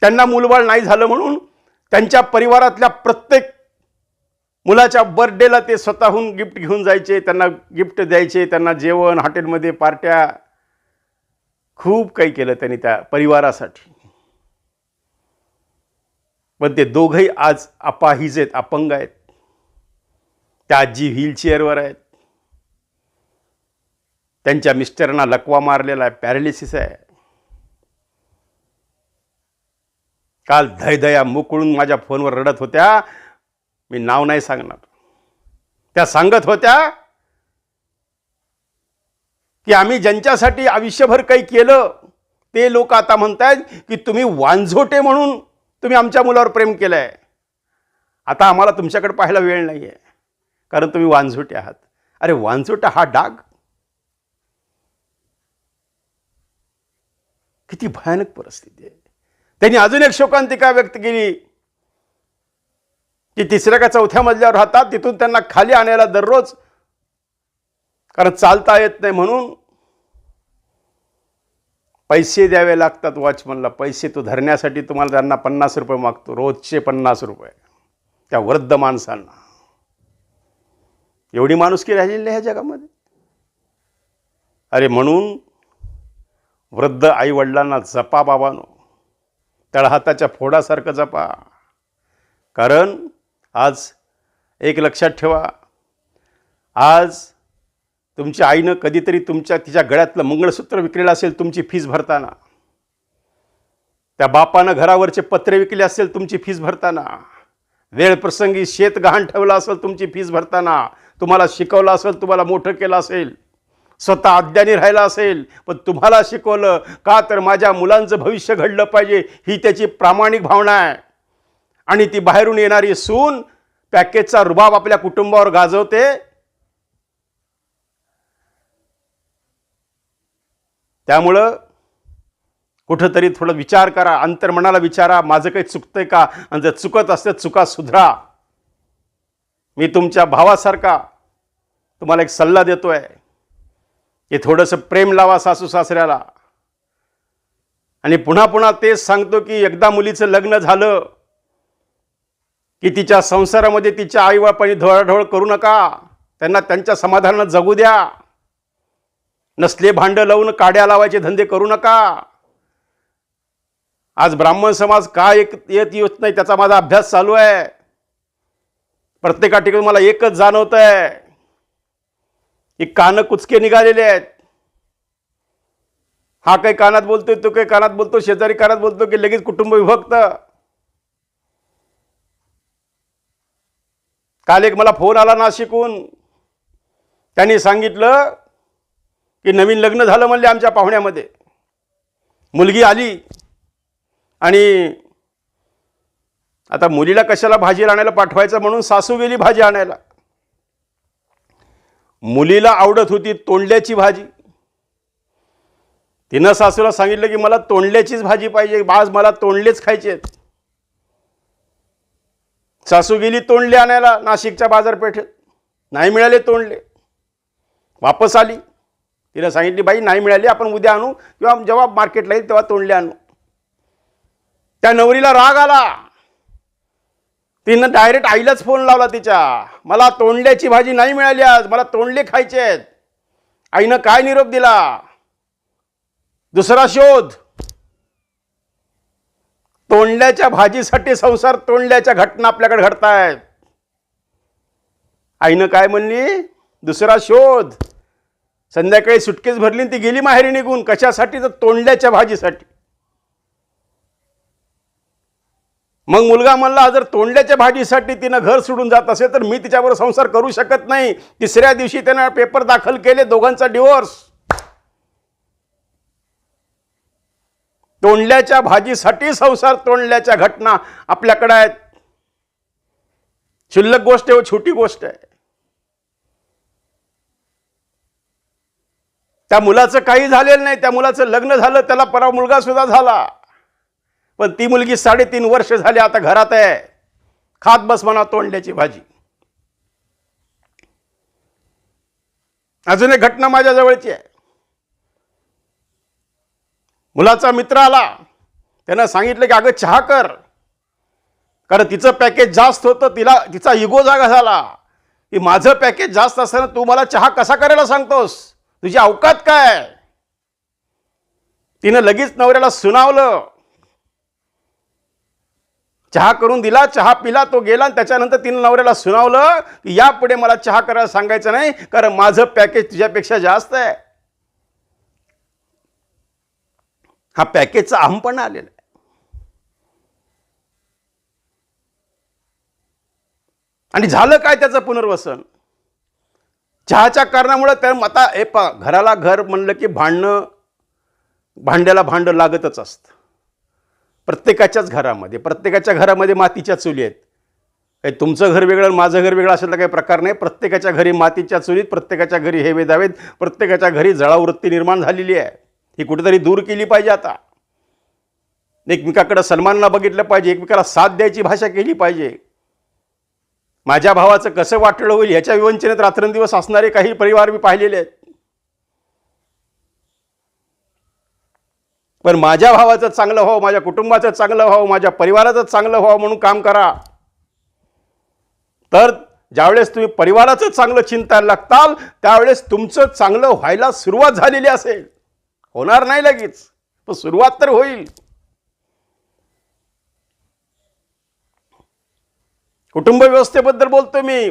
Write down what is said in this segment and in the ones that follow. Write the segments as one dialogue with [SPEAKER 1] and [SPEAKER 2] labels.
[SPEAKER 1] त्यांना मूलबाळ नाही झालं म्हणून त्यांच्या परिवारातल्या प्रत्येक मुलाच्या बर्थडेला ते स्वतःहून गिफ्ट घेऊन जायचे त्यांना गिफ्ट द्यायचे त्यांना जेवण हॉटेलमध्ये पार्ट्या. खूप काही केलं त्यांनी त्या परिवारासाठी. पण ते दोघंही आज अपाहिज आहेत अपंग आहेत. त्या आजी व्हीलचेअरवर आहेत. त्यांच्या मिस्टरांना लकवा मारलेला आहे पॅरालिसिस आहे. काल धयधया मुकळून माझ्या फोनवर रडत होत्या. मी नाव नाही सांगणार. त्या सांगत होत्या की आम्ही ज्यांच्यासाठी आयुष्यभर काही केलं ते लोक आता म्हणतायत की तुम्ही वांझोटे म्हणून तुम्ही आमच्या मुलावर प्रेम केलं आहे आता आम्हाला तुमच्याकडे पाहायला वेळ नाही आहे कारण तुम्ही वांझोटे आहात. अरे वांझोटा हा डाग? किती भयानक परिस्थिती आहे. त्यांनी अजून एक शोकांतिका व्यक्त केली की तिसऱ्या का चौथ्या मजल्यावर राहतात तिथून त्यांना खाली आणायला दररोज कारण चालता येत नाही म्हणून पैसे द्यावे लागतात वॉचमनला. पैसे तो धरण्यासाठी तुम्हाला त्यांना पन्नास रुपये मागतो रोजचे पन्नास रुपये त्या वृद्ध माणसांना. एवढी माणुसकी राहिलेली आहे ह्या जगामध्ये. अरे म्हणून वृद्ध आईवडिलांना जपा बाबानो. तळहाताच्या फोडासारखं जपा. कारण आज एक लक्षात ठेवा. आज तुमच्या आईनं कधीतरी तुमच्या तिच्या गळ्यातलं मंगळसूत्र विकलेलं असेल तुमची फीस भरताना. त्या बापानं घरावरचे पत्रे विकले असेल तुमची फीस भरताना. वेळ प्रसंगी शेत गहाण ठेवलं असेल तुमची फीस भरताना. तुम्हाला शिकवलं असेल तुम्हाला मोठं केलं असेल. स्वतः अज्ञानी राहिला असेल पण तुम्हाला शिकवलं का तर माझ्या मुलांचं भविष्य घडलं पाहिजे ही त्याची प्रामाणिक भावना आहे. आणि ती बाहेरून येणारी सून पॅकेजचा रुबाब आपल्या कुटुंबावर गाजवते. त्यामुळं कुठंतरी थोडं विचार करा अंतर्मनाला विचारा माझं काही चुकतंय का? आणि जर चुकत असते चुका सुधरा. मी तुमच्या भावासारखा तुम्हाला एक सल्ला देतो आहे की थोडंसं प्रेम लावा सासू सासऱ्याला. आणि पुन्हा पुन्हा तेच सांगतो की एकदा मुलीचं लग्न झालं की तिच्या संसारामध्ये तिच्या आईबापाने ढवळाढवळ करू नका. त्यांना त्यांच्या समाधानानं जगू द्या. नसले भांडं लावून काड्या लावायचे धंदे करू नका. आज ब्राह्मण समाज का एक येत येत नाही त्याचा माझा अभ्यास चालू आहे. प्रत्येका ठिकाणी मला एकच जाणवत आहे की कानं कुचके निघालेले आहेत. हा काही कानात बोलतोय तो काही कानात बोलतो शेजारी कानात बोलतो की लगेच कुटुंब विभक्त. काल एक मला फोन आला नाशिकहून. त्यांनी सांगितलं की नवीन लग्न झालं म्हणले आमच्या पाहुण्यामध्ये. मुलगी आली आणि आता मुलीला कशाला भाजी आणायला पाठवायचं म्हणून सासू गेली भाजी आणायला. मुलीला आवडत होती तोंडल्याची भाजी. तिनं सासूला सांगितलं की मला तोंडल्याचीच भाजी पाहिजे. आज मला तोंडलेच खायचे आहेत. सासू गेली तोंडले आणायला नाशिकच्या बाजारपेठेत. नाही मिळाले तोंडले. वापस आली. तिला सांगितली बाई नाही मिळाली. आपण उद्या आणू किंवा जेव्हा मार्केटला येईल तेव्हा तोंडले आणू. त्या नवरीला राग आला. तिनं डायरेक्ट आईलाच फोन लावला तिच्या. मला तोंडल्याची भाजी नाही मिळाली आज. मला तोंडले खायचे आहेत. आईनं काय निरोप दिला? दुसरा शोध. तोंडल्याच्या भाजीसाठी संसार तोंडल्याच्या घटना आपल्याकडे घडतायत. आईनं काय म्हणली? दुसरा शोध. संध्याकाळी सुटकेस भरली आणि ती गेली माहेरी निघून. कशासाठी? तर तोंडल्याच्या भाजीसाठी. मग मुलगा म्हणला जर तोंडल्याच्या भाजीसाठी तिनं घर सोडून जात असेल तर मी तिच्यावर संसार करू शकत नाही. तिसऱ्या दिवशी त्यानं पेपर दाखल केले दोघांचा डिवोर्स तोंडल्याच्या भाजीसाठी संसार तोंडल्याच्या घटना आपल्याकडे आहेत. शिल्लक गोष्ट आहे व छोटी गोष्ट आहे. त्या मुलाचं काही झालेलं नाही त्या मुलाचं लग्न झालं त्याला परा मुलगा सुद्धा झाला. पण ती मुलगी साडेतीन वर्ष झाली आता घरात आहे. खात बस म्हणा तोंडल्याची भाजी. अजून एक घटना माझ्या जवळची आहे. मुलाचा मित्र आला. त्यानं सांगितलं की अगं चहा कर. कारण तिचं पॅकेज जास्त होतं तिला तिचा इगो जागा झाला. की माझं पॅकेज जास्त असताना तू मला चहा कसा करायला सांगतोस? तुझी अवकात काय? तिनं लगेच नवऱ्याला सुनावलं. चहा करून दिला चहा पिला तो गेला आणि त्याच्यानंतर तिनं नवऱ्याला सुनावलं की यापुढे मला चहा करायला सांगायचं नाही कारण माझं पॅकेज तुझ्यापेक्षा जास्त आहे. हा पॅकेजचा अहमपणा आलेला आहे. आणि झालं काय त्याचं पुनर्वसन? चहाच्या कारणामुळं त्या आता हे पा घराला घर म्हणलं की भांडणं भांड्याला भांडं लागतच असतं. प्रत्येकाच्याच घरामध्ये प्रत्येकाच्या घरामध्ये मातीच्या चुली आहेत. काही तुमचं घर वेगळं आणि माझं घर वेगळं असेल तर काही प्रकार नाही. प्रत्येकाच्या घरी मातीच्या चुलीत प्रत्येकाच्या घरी हे वेदावेत प्रत्येकाच्या घरी जळावृत्ती निर्माण झालेली आहे. ही कुठेतरी दूर केली पाहिजे आता. एकमेकाकडं सन्मानला बघितलं पाहिजे एकमेकाला साथ द्यायची भाषा केली पाहिजे. माझ्या भावाचं कसं वाटलं होईल याच्या विवंचनेत रात्रंदिवस असणारे काही परिवार मी पाहिलेले आहेत. पण माझ्या भावाचं चांगलं व्हावं माझ्या कुटुंबाचं चांगलं व्हावं माझ्या परिवाराचं चांगलं व्हावं म्हणून काम करा. तर ज्यावेळेस तुम्ही परिवाराचं चांगलं चिंतायला लागताल त्यावेळेस तुमचं चांगलं व्हायला सुरुवात झालेली असेल. होणार नाही लगेच पण सुरुवात तर होईल. कुटुंब व्यवस्थेबद्दल बोलतो मी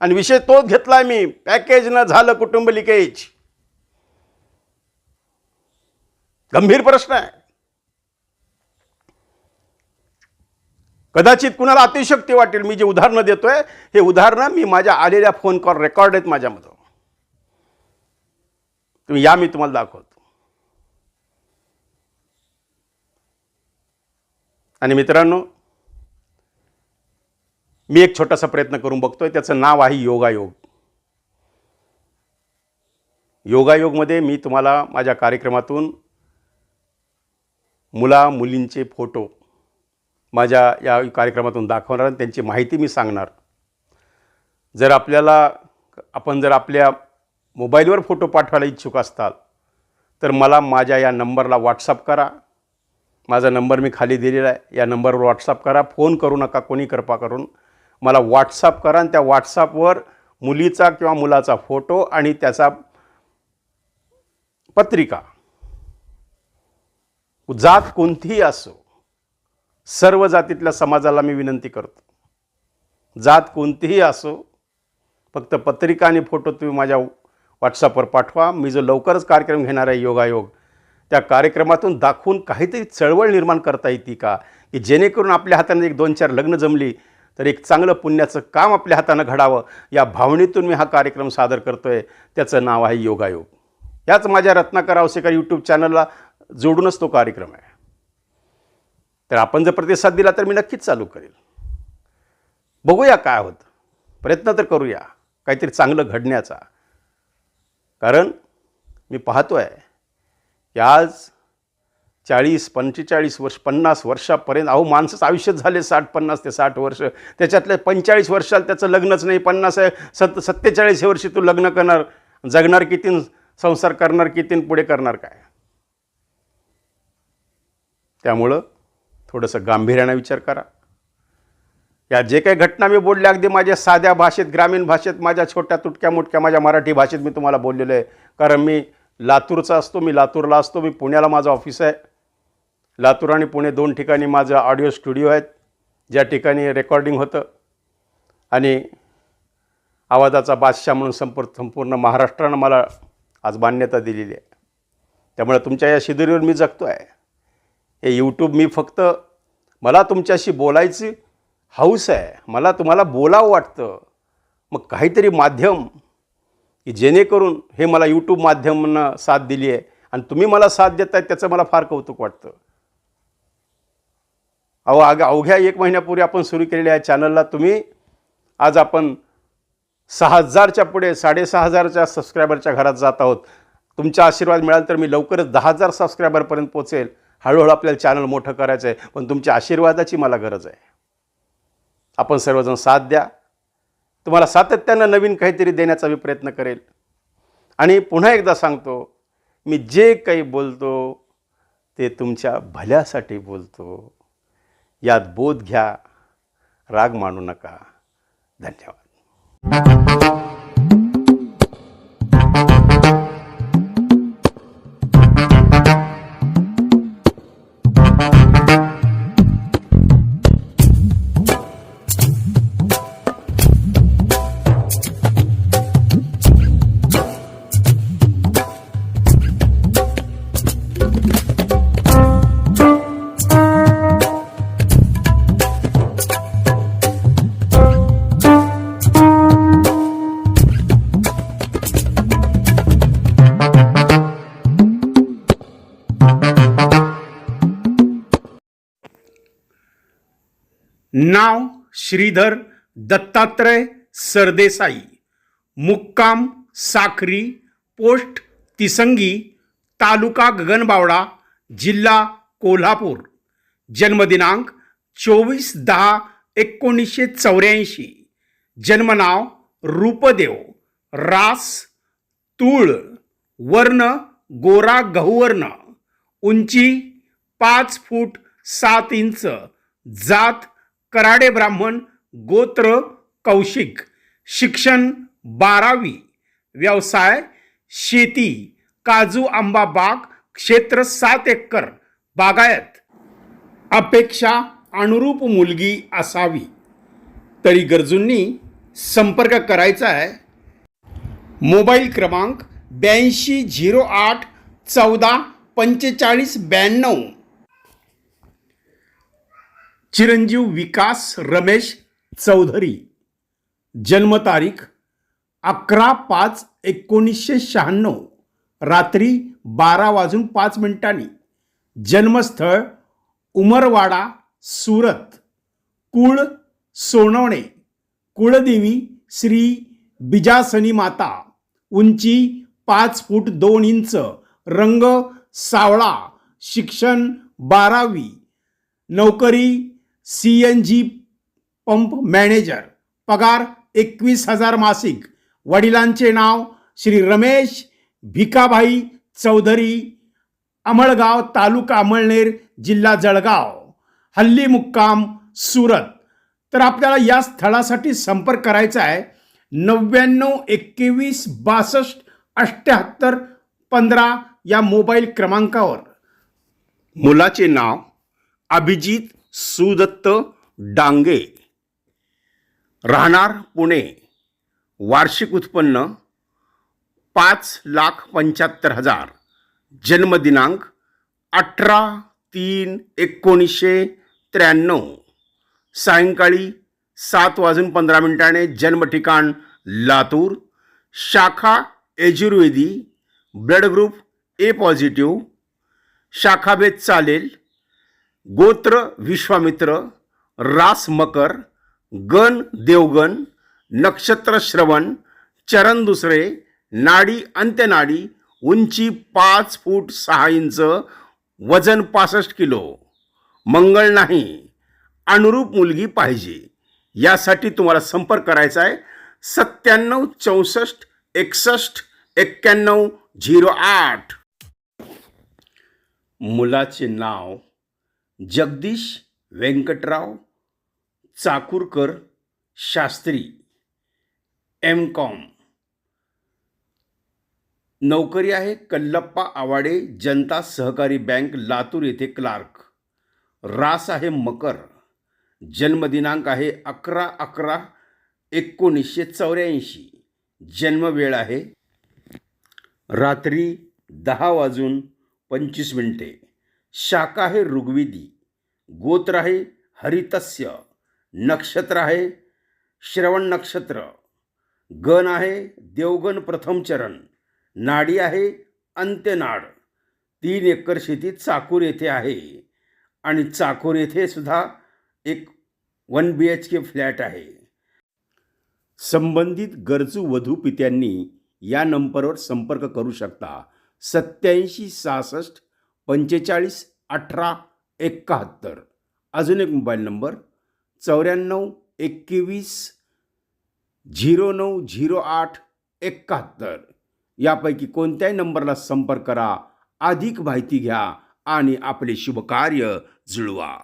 [SPEAKER 1] आणि विषय तोच घेतलाय मी. पॅकेज न झालं कुटुंब लिकेज गंभीर प्रश्न आहे. कदाचित कुणाला अतिशक्ती वाटेल मी जे उदाहरणं देतोय हे उदाहरणं मी माझ्या आलेल्या फोन कॉल रेकॉर्ड आहेत माझ्यामध्ये तुम्ही या मी तुम्हाला दाखवतो. आणि मित्रांनो मी एक छोटासा प्रयत्न करून बघतोय त्याचं नाव आहे योगायोग. योगायोगमध्ये मी तुम्हाला माझ्या कार्यक्रमातून मुला मुलींचे फोटो माझ्या या कार्यक्रमातून दाखवणार आणि त्यांची माहिती मी सांगणार. जर आपल्याला आपण जर आपल्या मोबाईलवर फोटो पाठवायला इच्छुक असताल तर मला माझ्या या नंबरला व्हॉट्सअप करा. माझा नंबर मी खाली दिलेला आहे. या नंबरवर व्हॉट्सअप करा. फोन करू नका कोणी कृपा करून. मला व्हॉट्सअप करा आणि त्या व्हॉट्सअपवर मुलीचा किंवा मुलाचा फोटो आणि त्याचा पत्रिका जात कोणतीही असो सर्व जातीतल्या समाजाला मी विनंती करतो. जात कोणतीही असो फक्त पत्रिका आणि फोटो तुम्ही माझ्या व्हॉट्सअपवर पाठवा. मी जो लवकरच कार्यक्रम घेणार आहे योगायोग त्या कार्यक्रमातून दाखवून काहीतरी चळवळ निर्माण करता येते का? की जेणेकरून आपल्या हाताने एक दोन चार लग्न जमली तर एक चांगलं पुण्याचं काम आपल्या हातानं घडावं या भावनेतून मी हा कार्यक्रम सादर करतो आहे त्याचं नाव आहे योगायोग. याच माझ्या रत्नाकर आवसेकर यूट्यूब चॅनलला जोडूनच तो कार्यक्रम आहे. तर आपण जर प्रतिसाद दिला तर मी नक्कीच चालू करेल. बघूया काय होतं. प्रयत्न तर करूया. काहीतरी चांगलं घडण्याचा. कारण मी पाहतो आहे की आज चाळीस पंचेचाळीस वर्ष पन्नास वर्षापर्यंत अहो माणसाचं आयुष्यच झाले साठ पन्नास ते साठ वर्ष. त्याच्यातल्या पंचेचाळीस वर्षाला त्याचं लग्नच नाही. पन्नास आहे सत सत्तेचाळीस वर्षी तू लग्न करणार. जगणार किती संसार करणार किती पुढे करणार काय? त्यामुळं थोडंसं गांभीर्यानं विचार करा. या जे काही घटना मी बोलल्या अगदी माझ्या साध्या भाषेत ग्रामीण भाषेत माझ्या छोट्या तुटक्या मुटक्या माझ्या मराठी भाषेत मी तुम्हाला बोललेलो आहे. कारण मी लातूरचा असतो मी लातूरला असतो मी पुण्याला माझं ऑफिस आहे. लातूर आणि पुणे दोन ठिकाणी माझं ऑडिओ स्टुडिओ आहेत ज्या ठिकाणी रेकॉर्डिंग होतं. आणि आवाजाचा बादशाह म्हणून संपूर्ण संपूर्ण महाराष्ट्रानं मला आज मान्यता दिलेली आहे. त्यामुळे तुमच्या या शिदुरीवर मी जगतो आहे हे यूट्यूब मी फक्त मला तुमच्याशी बोलायची हौस आहे. मला तुम्हाला बोलावं वाटतं. मग काहीतरी माध्यम की जेणेकरून हे मला यूट्यूब माध्यमानं साथ दिली आहे आणि तुम्ही मला साथ देत देताय त्याचं मला फार कौतुक वाटतं. अहो अग अवघ्या एक महिन्यापूर्वी आपण सुरू केलेल्या या चॅनलला तुम्ही आज आपण सहा हजारच्या पुढे साडेसहा हजारच्या सबस्क्रायबरच्या घरात जात आहोत. तुमचा आशीर्वाद मिळाला तर मी लवकरच दहा हजार सबस्क्रायबरपर्यंत पोचेल हळूहळू आपल्याला चॅनल मोठं करायचं आहे पण तुमच्या आशीर्वादाची मला गरज आहे. आपण सर्वजण साथ द्या. तुम्हाला सातत्यानं नवीन काहीतरी देण्याचा मी प्रयत्न करेल. आणि पुन्हा एकदा सांगतो मी जे काही बोलतो ते तुमच्या भल्यासाठी बोलतो. यात बोध घ्या राग मानू नका. धन्यवाद.
[SPEAKER 2] नाव श्रीधर दत्तात्रय सरदेसाई. मुक्काम साखरी पोस्ट तिसंगी तालुका गगनबावडा जिल्हा कोल्हापूर. जन्मदिनांक चोवीस दहा एकोणीसशे चौऱ्याऐंशी. जन्मनाव रूपदेव रास तूळ वर्ण गोरा गहुवर्ण. उंची पाच फूट सात इंच जात कराडे ब्राह्मण गोत्र कौशिक शिक्षण बारावी व्यवसाय शेती काजू आंबा बाग क्षेत्र सात एकर बागायत. अपेक्षा अनुरूप मुलगी असावी. तरी गरजूंनी संपर्क करायचा आहे. मोबाईल क्रमांक ब्याऐंशी झिरो आठ चौदा पंचेचाळीस ब्याण्णव. चिरंजीव विकास रमेश चौधरी. जन्मतारीख अकरा पाच एकोणीसशे शहाण्णव. रात्री बारा वाजून पाच मिनिटांनी. जन्मस्थळ उमरवाडा सुरत. कुळ सोनवणे. कुळदेवी श्री बिजासनी माता. उंची पाच फूट दोन इंच. रंग सावळा. शिक्षण बारावी. नोकरी C N G pump manager पगार एकवीस हजार मासिक. वडिलांचे नाव श्री रमेश भिकाभाई चौधरी अमळगाव तालुका अमळनेर जिल्हा जळगाव. हल्ली मुक्काम सुरत. तर आपल्याला या स्थळासाठी संपर्क करायचा आहे. नव्याण्णव एकवीस बासष्ट अठ्ठ्याहत्तर पंधरा या मोबाईल क्रमांकावर. मुलाचे नाव अभिजित सुदत्त डांगे. राहणार पुणे. वार्षिक उत्पन्न पाच लाख पंच्याहत्तर हजार. जन्मदिनांक अठरा तीन एकोणीसशे त्र्याण्णव. सायंकाळी सात वाजून पंधरा मिनिटाने जन्मठिकाण लातूर. शाखा Yajurvedi. Blood group A positive. शाखाभेद चालेल. गोत्र विश्वामित्र रास मकर गण देवगण नक्षत्र श्रवण चरण दुसरे नाडी अंत्यनाडी उंची पाच फूट सहा इंच वजन पासष्ट किलो. मंगळ नाही अनुरूप मुलगी पाहिजे. यासाठी तुम्हाला संपर्क करायचा आहे सत्त्याण्णव चौसष्ट एकसष्ट एक्क्याण्णव झिरो आठ. मुलाचे नाव जगदीश व्यंकटराव चाकूरकर शास्त्री एम कॉम नोकरी आहे कल्लप्पा आवाडे जनता सहकारी बँक लातूर येथे क्लार्क. रास आहे मकर. जन्मदिनांक आहे अकरा अकरा एकोणीसशे चौऱ्याऐंशी. जन्मवेळ आहे रात्री दहा वाजून पंचवीस मिनिटे. शाखा आहे ऋग्वेदी। गोत्र आहे हरितस्य। नक्षत्र आहे श्रवण नक्षत्र गण आहे देवगण प्रथम चरण। नाडी आहे अंत्यनाड। तीन एकर शेती चाकूर येथे आहे आणि चाकूर येथे सुद्धा एक one B H K flat आहे. संबंधित गरजू वधू पित्यांनी या नंबरवर संपर्क करू शकता. सत्याऐंशी सहासष्ट पंचेचाळीस अठरा एकाहत्तर. अजून एक मोबाईल नंबर चौऱ्याण्णव एकवीस झिरो नऊ झिरो आठ एकाहत्तर. यापैकी कोणत्याही नंबरला संपर्क करा. अधिक माहिती घ्या आणि आपले शुभकार्य जुळवा.